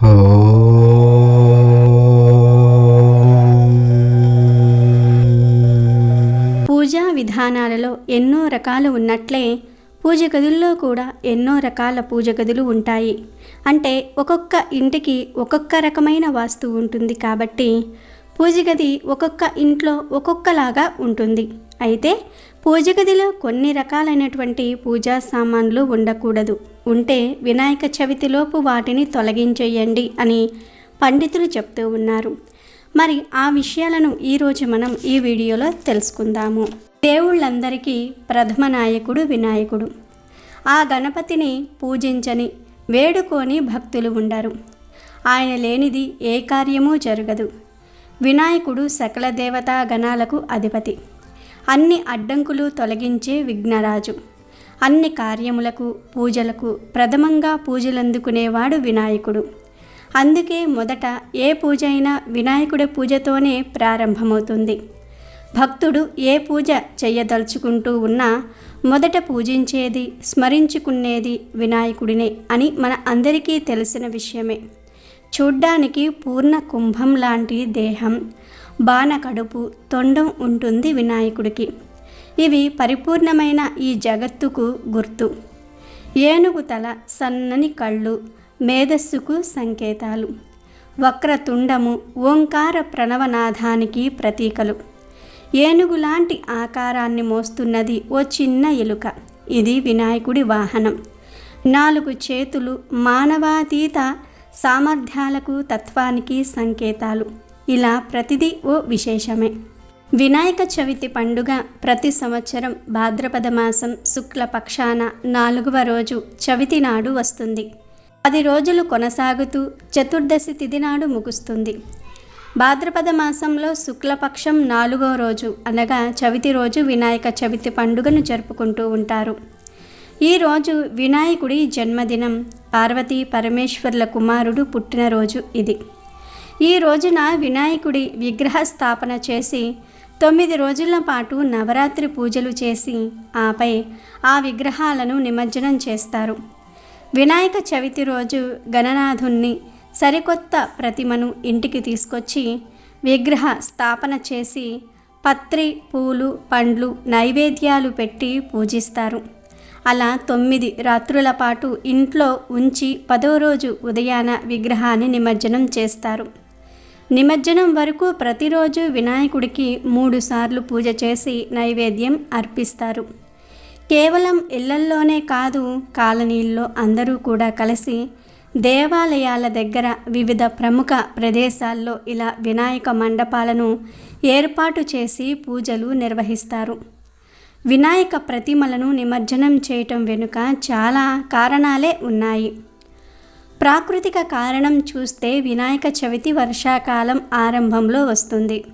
పూజా విధానాలలో ఎన్నో రకాలు ఉన్నట్లే పూజ గదుల్లో కూడా ఎన్నో రకాల పూజ గదులు ఉంటాయి. అంటే ఒక్కొక్క ఇంటికి ఒక్కొక్క రకమైన వాస్తు ఉంటుంది కాబట్టి పూజ గది ఒక్కొక్క ఇంట్లో ఒక్కొక్కలాగా ఉంటుంది. అయితే పూజ గదిలో కొన్ని రకాలైనటువంటి పూజా సామాన్లు ఉండకూడదు. ఉంటే వినాయక చవితిలోపు వాటిని తొలగించేయండి అని పండితులు చెప్తూ ఉన్నారు. మరి ఆ విషయాలను ఈరోజు మనం ఈ వీడియోలో తెలుసుకుందాము. దేవుళ్ళందరికీ ప్రథమ నాయకుడు వినాయకుడు. ఆ గణపతిని పూజించని వేడుకోని భక్తులు ఉండరు. ఆయన లేనిది ఏ కార్యమూ జరగదు. వినాయకుడు సకల దేవతా గణాలకు అధిపతి. అన్ని అడ్డంకులు తొలగించే విఘ్నరాజు. అన్ని కార్యములకు పూజలకు ప్రథమంగా పూజలందుకునేవాడు వినాయకుడు. అందుకే మొదట ఏ పూజ అయినా వినాయకుడి పూజతోనే ప్రారంభమవుతుంది. భక్తుడు ఏ పూజ చేయదలుచుకుంటూ ఉన్నా మొదట పూజించేది స్మరించుకునేది వినాయకుడినే అని మన అందరికీ తెలిసిన విషయమే. చూడ్డానికి పూర్ణ కుంభం లాంటి దేహం బాణ కడుపు తొండం ఉంటుంది వినాయకుడికి. ఇవి పరిపూర్ణమైన ఈ జగత్తుకు గుర్తు. ఏనుగు తల సన్నని కళ్ళు మేధస్సుకు సంకేతాలు. వక్రతుండము ఓంకార ప్రణవనాథానికి ప్రతీకలు. ఏనుగులాంటి ఆకారాన్ని మోస్తున్నది ఓ చిన్న ఎలుక. ఇది వినాయకుడి వాహనం. నాలుగు చేతులు మానవాతీత సామర్థ్యాలకు తత్వానికి సంకేతాలు. ఇలా ప్రతిదీ ఓ విశేషమే. వినాయక చవితి పండుగ ప్రతి సంవత్సరం భాద్రపద మాసం శుక్లపక్షాన నాలుగవ రోజు చవితి నాడు వస్తుంది. పది రోజులు కొనసాగుతూ చతుర్దశి తిథి నాడు ముగుస్తుంది. భాద్రపద మాసంలో శుక్లపక్షం నాలుగో రోజు అనగా చవితి రోజు వినాయక చవితి పండుగను జరుపుకుంటూ ఉంటారు. ఈ రోజు వినాయకుడి జన్మదినం పార్వతీ పరమేశ్వర్ల కుమారుడు పుట్టినరోజు ఇది. ఈ రోజున వినాయకుడి విగ్రహ స్థాపన చేసి తొమ్మిది రోజుల పాటు నవరాత్రి పూజలు చేసి ఆపై ఆ విగ్రహాలను నిమజ్జనం చేస్తారు. వినాయక చవితి రోజు గణనాథుణ్ణి సరికొత్త ప్రతిమను ఇంటికి తీసుకొచ్చి విగ్రహ స్థాపన చేసి పత్రి పూలు పండ్లు నైవేద్యాలు పెట్టి పూజిస్తారు. అలా తొమ్మిది రాత్రుల పాటు ఇంట్లో ఉంచి పదో రోజు ఉదయాన విగ్రహాన్ని నిమజ్జనం చేస్తారు. నిమజ్జనం వరకు ప్రతిరోజు వినాయకుడికి మూడు సార్లు పూజ చేసి నైవేద్యం అర్పిస్తారు. కేవలం ఇళ్ళల్లోనే కాదు కాలనీల్లో అందరూ కూడా కలిసి దేవాలయాల దగ్గర వివిధ ప్రముఖ ప్రదేశాల్లో ఇలా వినాయక మండపాలను ఏర్పాటు చేసి పూజలు నిర్వహిస్తారు. వినాయక ప్రతిమలను నిమజ్జనం చేయటం వెనుక చాలా కారణాలే ఉన్నాయి. ప్రాకృతిక కారణం చూస్తే వినాయక చవితి వర్షాకాలం ఆరంభంలో వస్తుంది.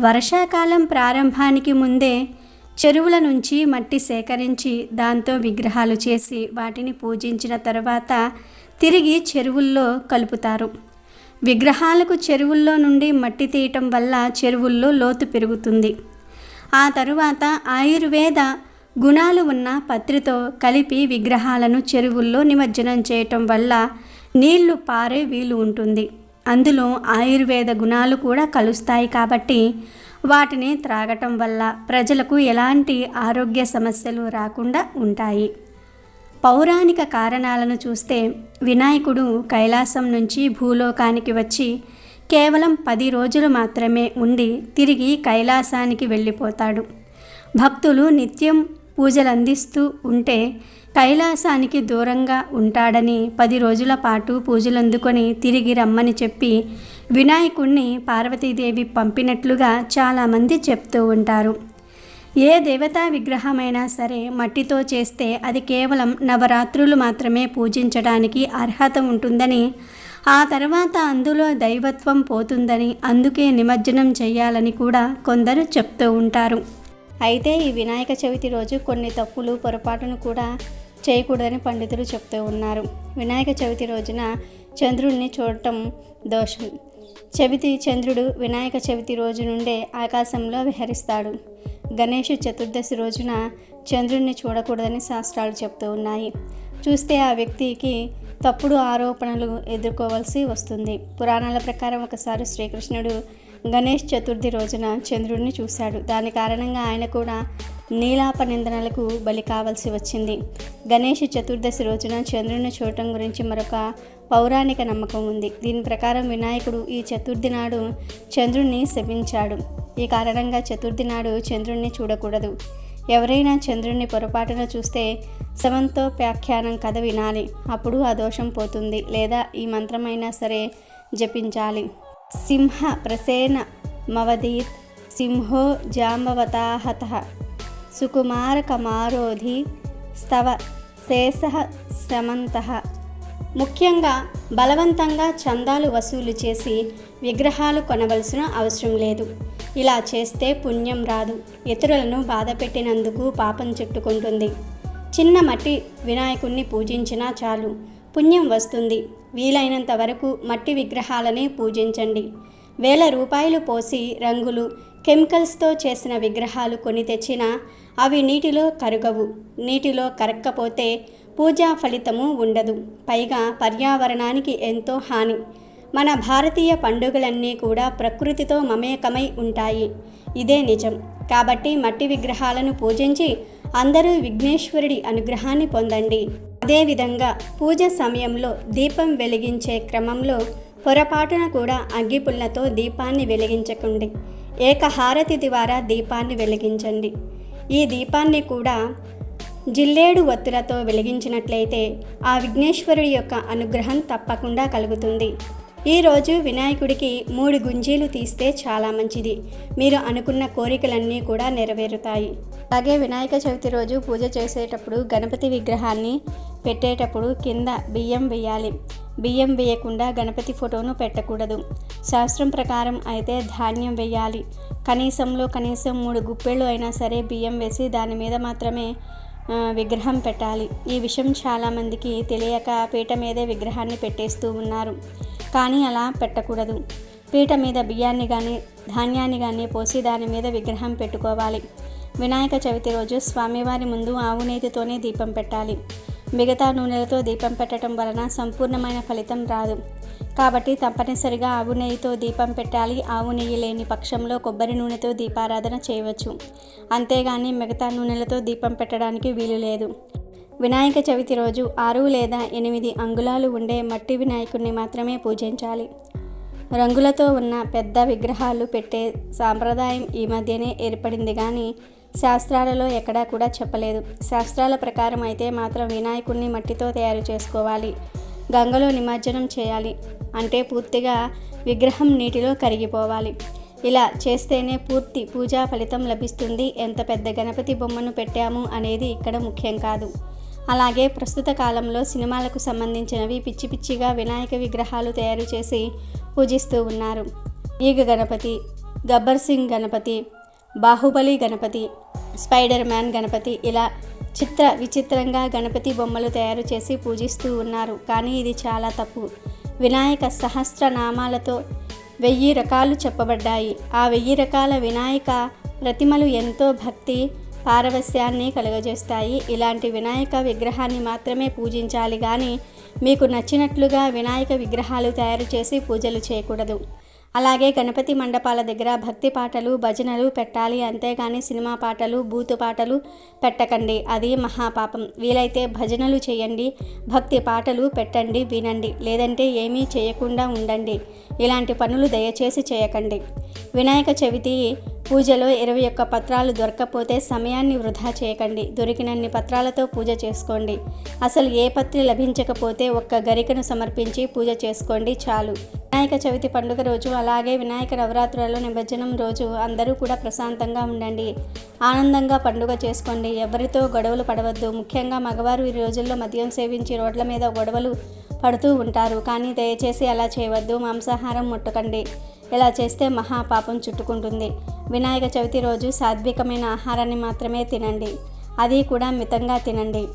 వర్షాకాలం ప్రారంభానికి ముందే చెరువుల నుంచి మట్టి సేకరించి దాంతో విగ్రహాలు చేసి వాటిని పూజించిన తర్వాత తిరిగి చెరువుల్లో కలుపుతారు. విగ్రహాలకు చెరువుల్లో నుండి మట్టి తీయటం వల్ల చెరువుల్లో లోతు పెరుగుతుంది. ఆ తరువాత ఆయుర్వేద గుణాలు ఉన్న పత్రితో కలిపి విగ్రహాలను చెరువుల్లో నిమజ్జనం చేయటం వల్ల నీళ్ళు పారే వీలు ఉంటుంది. అందులో ఆయుర్వేద గుణాలు కూడా కలుస్తాయి కాబట్టి వాటిని త్రాగటం వల్ల ప్రజలకు ఎలాంటి ఆరోగ్య సమస్యలు రాకుండా ఉంటాయి. పౌరాణిక కారణాలను చూస్తే వినాయకుడు కైలాసం నుంచి భూలోకానికి వచ్చి కేవలం పది రోజులు మాత్రమే ఉండి తిరిగి కైలాసానికి వెళ్ళిపోతాడు. భక్తులు నిత్యం పూజలు అందిస్తూ ఉంటే కైలాసానికి దూరంగా ఉంటాడని పది రోజుల పాటు పూజలందుకొని తిరిగి రమ్మని చెప్పి వినాయకుణ్ణి పార్వతీదేవి పంపినట్లుగా చాలామంది చెప్తూ ఉంటారు. ఏ దేవతా విగ్రహమైనా సరే మట్టితో చేస్తే అది కేవలం నవరాత్రులు మాత్రమే పూజించడానికి అర్హత ఉంటుందని ఆ తర్వాత అందులో దైవత్వం పోతుందని అందుకే నిమజ్జనం చేయాలని కూడా కొందరు చెప్తూ ఉంటారు. అయితే ఈ వినాయక చవితి రోజు కొన్ని తప్పులు పొరపాటును కూడా చేయకూడదని పండితులు చెప్తూ ఉన్నారు. వినాయక చవితి రోజున చంద్రుడిని చూడటం దోషం. చవితి చంద్రుడు వినాయక చవితి రోజు నుండే ఆకాశంలో విహరిస్తాడు. గణేష్ చతుర్దశి రోజున చంద్రుడిని చూడకూడదని శాస్త్రాలు చెప్తూ ఉన్నాయి. చూస్తే ఆ వ్యక్తికి తప్పుడు ఆరోపణలు ఎదుర్కోవాల్సి వస్తుంది. పురాణాల ప్రకారం ఒకసారి శ్రీకృష్ణుడు గణేష్ చతుర్థి రోజున చంద్రుడిని చూశాడు. దాని కారణంగా ఆయన కూడా నీలాప నిందనలకు బలి కావాల్సి వచ్చింది. గణేష్ చతుర్దశి రోజున చంద్రుని చూడటం గురించి మరొక పౌరాణిక నమ్మకం ఉంది. దీని ప్రకారం వినాయకుడు ఈ చతుర్థి నాడు చంద్రుణ్ణి శపించాడు. ఈ కారణంగా చతుర్థి నాడు చంద్రుణ్ణి చూడకూడదు. ఎవరైనా చంద్రుణ్ణి పొరపాటున చూస్తే శవంతో వ్యాఖ్యానం కథ వినాలి. అప్పుడు ఆ దోషం పోతుంది లేదా ఈ మంత్రమైనా సరే జపించాలి. సింహ ప్రసేన మవదీత్ సింహో జాంబవతాహత సుకుమార కమారోధి స్తవ శేష సమంత ముఖ్యంగా బలవంతంగా చందాలు వసూలు చేసి విగ్రహాలు కొనవలసిన అవసరం లేదు। ఇలా చేస్తే పుణ్యం రాదు। ఇతరులను బాధ పెట్టినందుకు పాపం చుట్టుకుంటుంది। చిన్న మట్టి వినాయకుణ్ణి పూజించినా చాలు। పుణ్యం వస్తుంది। వీలైనంత వరకు మట్టి విగ్రహాలనే పూజించండి. వేల రూపాయలు పోసి రంగులు కెమికల్స్తో చేసిన విగ్రహాలు కొని తెచ్చినా అవి నీటిలో కరగవు. నీటిలో కరక్కపోతే పూజా ఫలితము ఉండదు. పైగా పర్యావరణానికి ఎంతో హాని. మన భారతీయ పండుగలన్నీ కూడా ప్రకృతితో మమేకమై ఉంటాయి. ఇదే నిజం. కాబట్టి మట్టి విగ్రహాలను పూజించి అందరూ విఘ్నేశ్వరుడి అనుగ్రహాన్ని పొందండి. అదేవిధంగా పూజ సమయంలో దీపం వెలిగించే క్రమంలో పొరపాటున కూడా అగ్గిపుల్లతో దీపాన్ని వెలిగించకండి. ఏకహారతి ద్వారా దీపాన్ని వెలిగించండి. ఈ దీపాన్ని కూడా జిల్లేడు ఒత్తులతో వెలిగించినట్లయితే ఆ విఘ్నేశ్వరుడి యొక్క అనుగ్రహం తప్పకుండా కలుగుతుంది. ఈరోజు వినాయకుడికి మూడు గుంజీలు తీస్తే చాలా మంచిది. మీరు అనుకున్న కోరికలన్నీ కూడా నెరవేరుతాయి. అలాగే వినాయక చవితి రోజు పూజ చేసేటప్పుడు గణపతి విగ్రహాన్ని పెట్టేటప్పుడు కింద బియ్యం వేయాలి. బియ్యం వేయకుండా గణపతి ఫోటోను పెట్టకూడదు. శాస్త్రం ప్రకారం అయితే ధాన్యం వేయాలి. కనీసంలో కనీసం మూడు గుప్పెళ్ళు అయినా సరే బియ్యం వేసి దాని మీద మాత్రమే విగ్రహం పెట్టాలి. ఈ విషయం చాలామందికి తెలియక పీట మీదే విగ్రహాన్ని పెట్టేస్తూ ఉన్నారు. కానీ అలా పెట్టకూడదు. పీట మీద బియ్యాన్ని కానీ ధాన్యాన్ని కానీ పోసి దాని మీద విగ్రహం పెట్టుకోవాలి. వినాయక చవితి రోజు స్వామివారి ముందు ఆవునేతితోనే దీపం పెట్టాలి. మిగతా నూనెలతో దీపం పెట్టడం వలన సంపూర్ణమైన ఫలితం రాదు. కాబట్టి తప్పనిసరిగా ఆవు నెయ్యితో దీపం పెట్టాలి. ఆవు నెయ్యి లేని పక్షంలో కొబ్బరి నూనెతో దీపారాధన చేయవచ్చు. అంతేగాని మిగతా నూనెలతో దీపం పెట్టడానికి వీలు లేదు. వినాయక చవితి రోజు ఆరు లేదా ఎనిమిది అంగుళాలు ఉండే మట్టి వినాయకుడిని మాత్రమే పూజించాలి. రంగులతో ఉన్న పెద్ద విగ్రహాలు పెట్టే సాంప్రదాయం ఈ మధ్యనే ఏర్పడింది కానీ శాస్త్రాలలో ఎక్కడా కూడా చెప్పలేదు. శాస్త్రాల ప్రకారం అయితే మాత్రం వినాయకుడిని మట్టితో తయారు చేసుకోవాలి. గంగలో నిమజ్జనం చేయాలి అంటే పూర్తిగా విగ్రహం నీటిలో కరిగిపోవాలి. ఇలా చేస్తేనే పూర్తి పూజా ఫలితం లభిస్తుంది. ఎంత పెద్ద గణపతి బొమ్మను పెట్టాము అనేది ఇక్కడ ముఖ్యం కాదు. అలాగే ప్రస్తుత కాలంలో సినిమాలకు సంబంధించినవి పిచ్చి పిచ్చిగా వినాయక విగ్రహాలు తయారు చేసి పూజిస్తూ ఉన్నారు. ఈగ గణపతి గబ్బర్ సింగ్ గణపతి బాహుబలి గణపతి స్పైడర్ మ్యాన్ గణపతి ఇలా చిత్ర విచిత్రంగా గణపతి బొమ్మలు తయారు చేసి పూజిస్తూ ఉన్నారు. కానీ ఇది చాలా తప్పు. వినాయక సహస్రనామాలతో వెయ్యి రకాలు చెప్పబడ్డాయి. ఆ వెయ్యి రకాల వినాయక ప్రతిమలు ఎంతో భక్తి పారవస్యాన్ని కలుగజేస్తాయి. ఇలాంటి వినాయక విగ్రహాన్ని మాత్రమే పూజించాలి కానీ మీకు నచ్చినట్లుగా వినాయక విగ్రహాలు తయారు చేసి పూజలు చేయకూడదు. అలాగే గణపతి మండపాల దగ్గర భక్తి పాటలు భజనలు పెట్టాలి. అంతేగాని సినిమా పాటలు బూతు పాటలు పెట్టకండి. అది మహాపాపం. వీలైతే భజనలు చేయండి. భక్తి పాటలు పెట్టండి వినండి. లేదంటే ఏమీ చేయకుండా ఉండండి. ఇలాంటి పనులు దయచేసి చేయకండి. వినాయక చవితి పూజలో ఇరవై ఒక్క పత్రాలు దొరకకపోతే సమయాన్ని వృధా చేయకండి. దొరికినన్ని పత్రాలతో పూజ చేసుకోండి. అసలు ఏ పత్రి లభించకపోతే ఒక్క గరికను సమర్పించి పూజ చేసుకోండి చాలు. వినాయక చవితి పండుగ రోజు అలాగే వినాయక నవరాత్రులలో నిమజ్జనం రోజు అందరూ కూడా ప్రశాంతంగా ఉండండి. ఆనందంగా పండుగ చేసుకోండి. ఎవరితో గొడవలు పడవద్దు. ముఖ్యంగా మగవారు ఈ రోజుల్లో మద్యం సేవించి రోడ్ల మీద గొడవలు పడుతూ ఉంటారు. కానీ దయచేసి అలా చేయవద్దు. మాంసాహారం ముట్టకండి. ఇలా చేస్తే మహాపాపం చుట్టుకుంటుంది. వినాయక చవితి రోజు సాత్వికమైన ఆహారాన్ని మాత్రమే తినండి. అది కూడా మితంగా తినండి.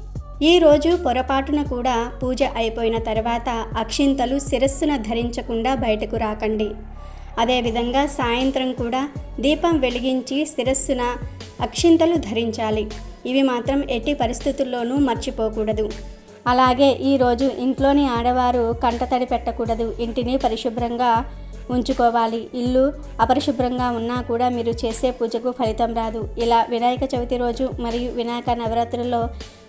ఈ రోజు పొరపాటున కూడా పూజ అయిపోయిన తర్వాత అక్షింతలు శిరస్సున ధరించకుండా బయటకు రాకండి. అదేవిధంగా సాయంత్రం కూడా దీపం వెలిగించి శిరస్సున అక్షింతలు ధరించాలి. ఇవి మాత్రం ఎట్టి పరిస్థితుల్లోనూ మర్చిపోకూడదు. అలాగే ఈరోజు ఇంట్లోని ఆడవారు కంటతడి పెట్టకూడదు. ఇంటిని పరిశుభ్రంగా ఉంచుకోవాలి. ఇల్లు అపరిశుభ్రంగా ఉన్నా కూడా మీరు చేసే పూజకు ఫలితం రాదు. ఇలా వినాయక చవితి రోజు మరియు వినాయక నవరాత్రుల్లో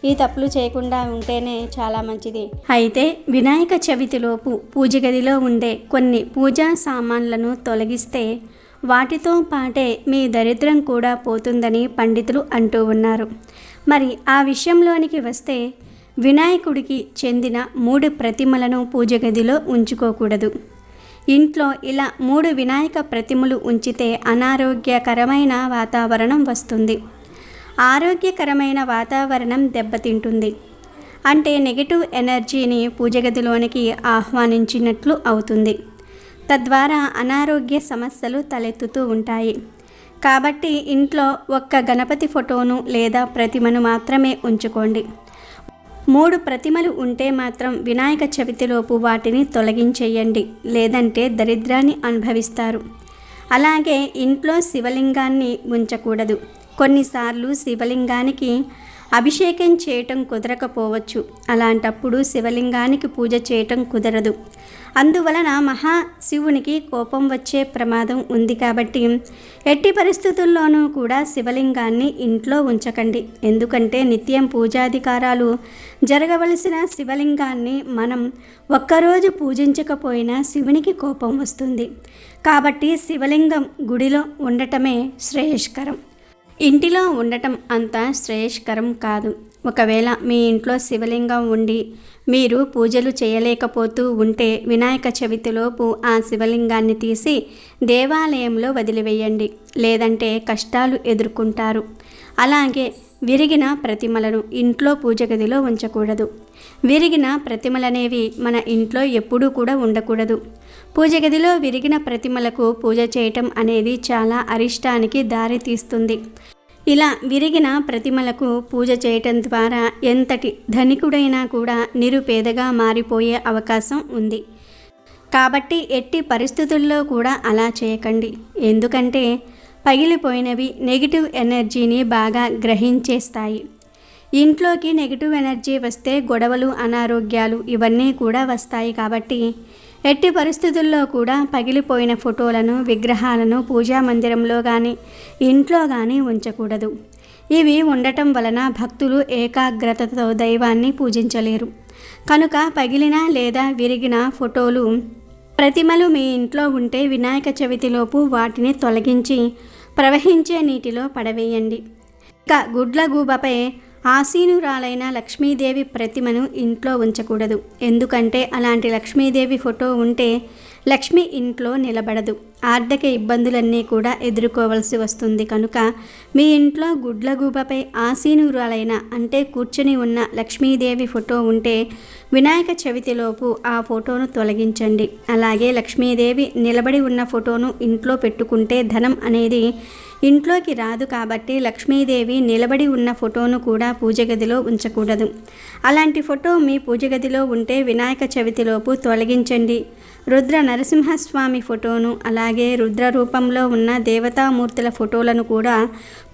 ఈ తప్పులు చేయకుండా ఉంటేనే చాలా మంచిది. అయితే వినాయక చవితిలోపు పూజ గదిలో ఉండే కొన్ని పూజా సామాన్లను తొలగిస్తే వాటితో పాటే మీ దరిద్రం కూడా పోతుందని పండితులు అంటూ ఉన్నారు. మరి ఆ విషయంలోనికి వస్తే వినాయకుడికి చెందిన మూడు ప్రతిమలను పూజ గదిలో ఉంచుకోకూడదు. ఇంట్లో ఇలా మూడు వినాయక ప్రతిమలు ఉంచితే అనారోగ్యకరమైన వాతావరణం వస్తుంది. ఆరోగ్యకరమైన వాతావరణం దెబ్బతింటుంది. అంటే నెగిటివ్ ఎనర్జీని పూజ గదిలోనికి ఆహ్వానించినట్లు అవుతుంది. తద్వారా అనారోగ్య సమస్యలు తలెత్తుతూ ఉంటాయి. కాబట్టి ఇంట్లో ఒక్క గణపతి ఫోటోను లేదా ప్రతిమను మాత్రమే ఉంచుకోండి. మూడు ప్రతిమలు ఉంటే మాత్రం వినాయక చవితిలోపు వాటిని తొలగించేయండి లేదంటే దరిద్రాన్ని అనుభవిస్తారు. అలాగే ఇంట్లో శివలింగాన్ని ఉంచకూడదు. కొన్నిసార్లు శివలింగానికి అభిషేకం చేయటం కుదరకపోవచ్చు. అలాంటప్పుడు శివలింగానికి పూజ చేయటం కుదరదు. అందువలన మహా శివునికి కోపం వచ్చే ప్రమాదం ఉంది కాబట్టి ఎట్టి పరిస్థితుల్లోనూ కూడా శివలింగాన్ని ఇంట్లో ఉంచకండి. ఎందుకంటే నిత్యం పూజాధికారాలు జరగవలసిన శివలింగాన్ని మనం ఒక్కరోజు పూజించకపోయినా శివునికి కోపం వస్తుంది. కాబట్టి శివలింగం గుడిలో ఉండటమే శ్రేయస్కరం. ఇంటిలో ఉండటం అంత శ్రేయస్కరం కాదు. ఒకవేళ మీ ఇంట్లో శివలింగం ఉండి మీరు పూజలు చేయలేకపోతూ ఉంటే వినాయక చవితిలోపు ఆ శివలింగాన్ని తీసి దేవాలయంలో వదిలివేయండి. లేదంటే కష్టాలు ఎదుర్కొంటారు. అలాగే విరిగిన ప్రతిమలను ఇంట్లో పూజ గదిలో ఉంచకూడదు. విరిగిన ప్రతిమలనేవి మన ఇంట్లో ఎప్పుడూ కూడా ఉండకూడదు. పూజ గదిలో విరిగిన ప్రతిమలకు పూజ చేయటం అనేది చాలా అరిష్టానికి దారి తీస్తుంది. ఇలా విరిగిన ప్రతిమలకు పూజ చేయటం ద్వారా ఎంతటి ధనికుడైనా కూడా నిరుపేదగా మారిపోయే అవకాశం ఉంది. కాబట్టి ఎట్టి పరిస్థితుల్లో కూడా అలా చేయకండి. ఎందుకంటే పగిలిపోయినవి నెగిటివ్ ఎనర్జీని బాగా గ్రహించేస్తాయి. ఇంట్లోకి నెగిటివ్ ఎనర్జీ వస్తే గొడవలు అనారోగ్యాలు ఇవన్నీ కూడా వస్తాయి కాబట్టి ఎట్టి పరిస్థితుల్లో కూడా పగిలిపోయిన ఫోటోలను విగ్రహాలను పూజా మందిరంలో కానీ ఇంట్లో కానీ ఉంచకూడదు. ఇవి ఉండటం వలన భక్తులు ఏకాగ్రతతో దైవాన్ని పూజించలేరు. కనుక పగిలిన లేదా విరిగిన ఫోటోలు ప్రతిమలు మీ ఇంట్లో ఉంటే వినాయక చవితిలోపు వాటిని తొలగించి ప్రవహించే నీటిలో పడవేయండి. ఇక గుడ్ల గూబపై ఆసీనురాలైన లక్ష్మీదేవి ప్రతిమను ఇంట్లో ఉంచకూడదు. ఎందుకంటే అలాంటి లక్ష్మీదేవి ఫోటో ఉంటే లక్ష్మి ఇంట్లో నిలబడదు. ఆర్థిక ఇబ్బందులన్నీ కూడా ఎదుర్కోవలసి వస్తుంది. కనుక మీ ఇంట్లో గుడ్లగూబపై ఆసీనురాలైన అంటే కూర్చుని ఉన్న లక్ష్మీదేవి ఫోటో ఉంటే వినాయక చవితిలోపు ఆ ఫోటోను తొలగించండి. అలాగే లక్ష్మీదేవి నిలబడి ఉన్న ఫోటోను ఇంట్లో పెట్టుకుంటే ధనం అనేది ఇంట్లోకి రాదు కాబట్టి లక్ష్మీదేవి నిలబడి ఉన్న ఫోటోను కూడా పూజ గదిలో ఉంచకూడదు. అలాంటి ఫోటో మీ పూజ గదిలో ఉంటే వినాయక చవితిలోపు తొలగించండి. రుద్ర నరసింహస్వామి ఫోటోను అలాగే అలాగే రుద్ర రూపంలో ఉన్న దేవతామూర్తుల ఫోటోలను కూడా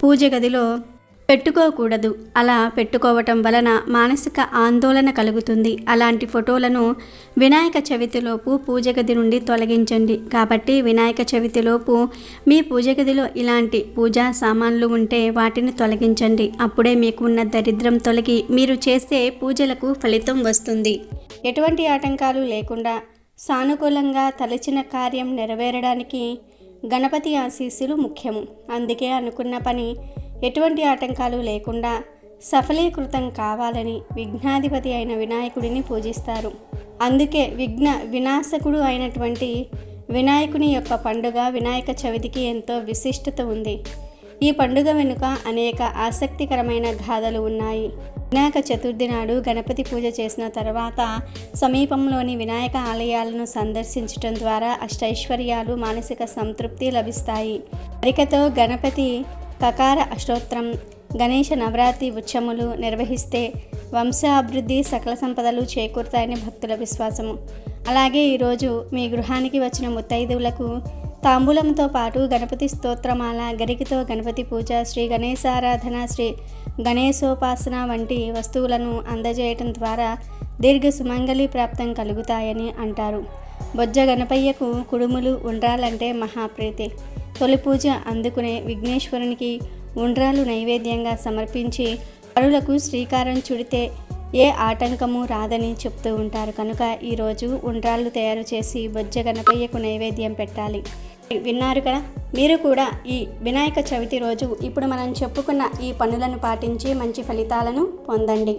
పూజ గదిలో పెట్టుకోకూడదు. అలా పెట్టుకోవటం వలన మానసిక ఆందోళన కలుగుతుంది. అలాంటి ఫోటోలను వినాయక చవితిలోపు పూజ గది నుండి తొలగించండి. కాబట్టి వినాయక చవితిలోపు మీ పూజ గదిలో ఇలాంటి పూజా సామాన్లు ఉంటే వాటిని తొలగించండి. అప్పుడే మీకు ఉన్న దరిద్రం తొలగి మీరు చేసే పూజలకు ఫలితం వస్తుంది. ఎటువంటి ఆటంకాలు లేకుండా సానుకూలంగా తలచిన కార్యం నెరవేరడానికి గణపతి ఆశీస్సులు ముఖ్యము. అందుకే అనుకున్న పని ఎటువంటి ఆటంకాలు లేకుండా సఫలీకృతం కావాలని విఘ్నాధిపతి అయిన వినాయకుడిని పూజిస్తారు. అందుకే విఘ్న వినాశకుడు అయినటువంటి వినాయకుని యొక్క పండుగ వినాయక చవితికి ఎంతో విశిష్టత ఉంది. ఈ పండుగ వెనుక అనేక ఆసక్తికరమైన గాథలు ఉన్నాయి. వినాయక చతుర్థి నాడు గణపతి పూజ చేసిన తర్వాత సమీపంలోని వినాయక ఆలయాలను సందర్శించడం ద్వారా అష్టైశ్వర్యాలు మానసిక సంతృప్తి లభిస్తాయి. హరికతో గణపతి కకార అష్టోత్రం గణేష నవరాత్రి ఉత్సములు నిర్వహిస్తే వంశాభివృద్ధి సకల సంపదలు చేకూరుతాయని భక్తుల విశ్వాసము. అలాగే ఈరోజు మీ గృహానికి వచ్చిన ముత్తైదువులకు తాంబూలంతో పాటు గణపతి స్తోత్రమాల గరికితో గణపతి పూజ శ్రీ గణేశారాధన శ్రీ గణేశోపాసన వంటి వస్తువులను అందజేయటం ద్వారా దీర్ఘ సుమంగళి ప్రాప్తం కలుగుతాయని అంటారు. బొజ్జ గణపయ్యకు కుడుములు ఉండ్రాలంటే మహాప్రీతి. తొలి పూజ అందుకునే విఘ్నేశ్వరునికి ఉండ్రాలు నైవేద్యంగా సమర్పించి పరులకు శ్రీకారం చుడితే ఏ ఆటంకము రాదని చెప్తూ ఉంటారు. కనుక ఈరోజు ఉండ్రాళ్ళు తయారు చేసి బొజ్జ గణపయ్యకు నైవేద్యం పెట్టాలి. విన్నారు కదా? మీరు కూడా ఈ వినాయక చవితి రోజు ఇప్పుడు మనం చెప్పుకున్న ఈ పనులను పాటించి మంచి ఫలితాలను పొందండి.